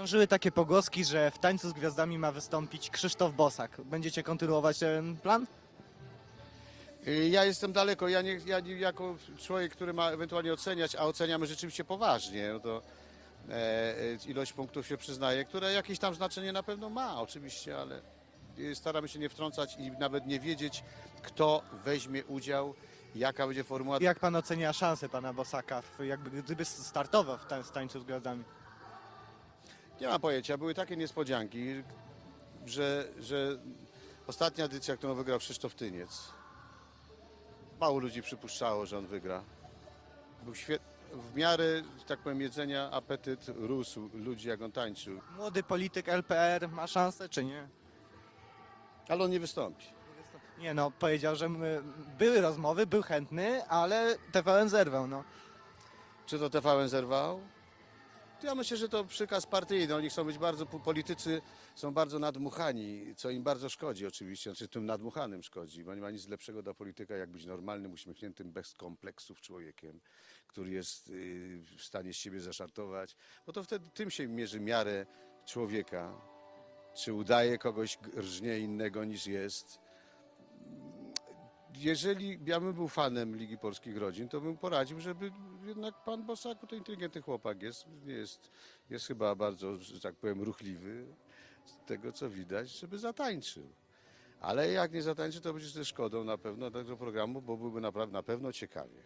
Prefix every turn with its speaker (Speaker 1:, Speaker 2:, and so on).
Speaker 1: Krążyły takie pogłoski, że w Tańcu z Gwiazdami ma wystąpić Krzysztof Bosak. Będziecie kontynuować ten plan?
Speaker 2: Y, Ja jestem daleko, ja, nie, ja nie, jako człowiek, który ma ewentualnie oceniać, a oceniamy rzeczywiście poważnie, no to e, e, ilość punktów się przyznaje, które jakieś tam znaczenie na pewno ma oczywiście, ale y, staramy się nie wtrącać i nawet nie wiedzieć, kto weźmie udział, jaka będzie formuła.
Speaker 1: Jak pan ocenia szanse pana Bosaka, w, jakby gdyby startował w tań- w Tańcu z Gwiazdami?
Speaker 2: Nie mam pojęcia, były takie niespodzianki, że, że ostatnia edycja, którą wygrał Krzysztof Tyniec, mało ludzi przypuszczało, że on wygra. Był świet... W miarę, że tak powiem, jedzenia apetyt rósł ludzi, jak on tańczył.
Speaker 1: Młody polityk LPR ma szansę, czy nie?
Speaker 2: Ale on nie wystąpi.
Speaker 1: Nie no, powiedział, że my, były rozmowy, był chętny, ale TVN zerwał, no.
Speaker 2: Czy to TVN zerwał? Ja myślę, że to przykaz partyjny. Oni chcą być bardzo, politycy są bardzo nadmuchani, co im bardzo szkodzi oczywiście, znaczy tym nadmuchanym szkodzi, bo nie ma nic lepszego dla polityka, jak być normalnym, uśmiechniętym, bez kompleksów człowiekiem, który jest y, w stanie z siebie zaszartować, bo to wtedy tym się mierzy miarę człowieka. Czy udaje kogoś rżnie innego niż jest. Jeżeli ja bym był fanem Ligi Polskich Rodzin, to bym poradził, żeby jednak pan Bosak, bo to inteligentny chłopak jest, jest, jest chyba bardzo, że tak powiem, ruchliwy, z tego co widać, żeby zatańczył. Ale jak nie zatańczy, to będzie ze szkodą na pewno tego programu, bo byłby naprawdę na pewno ciekawie.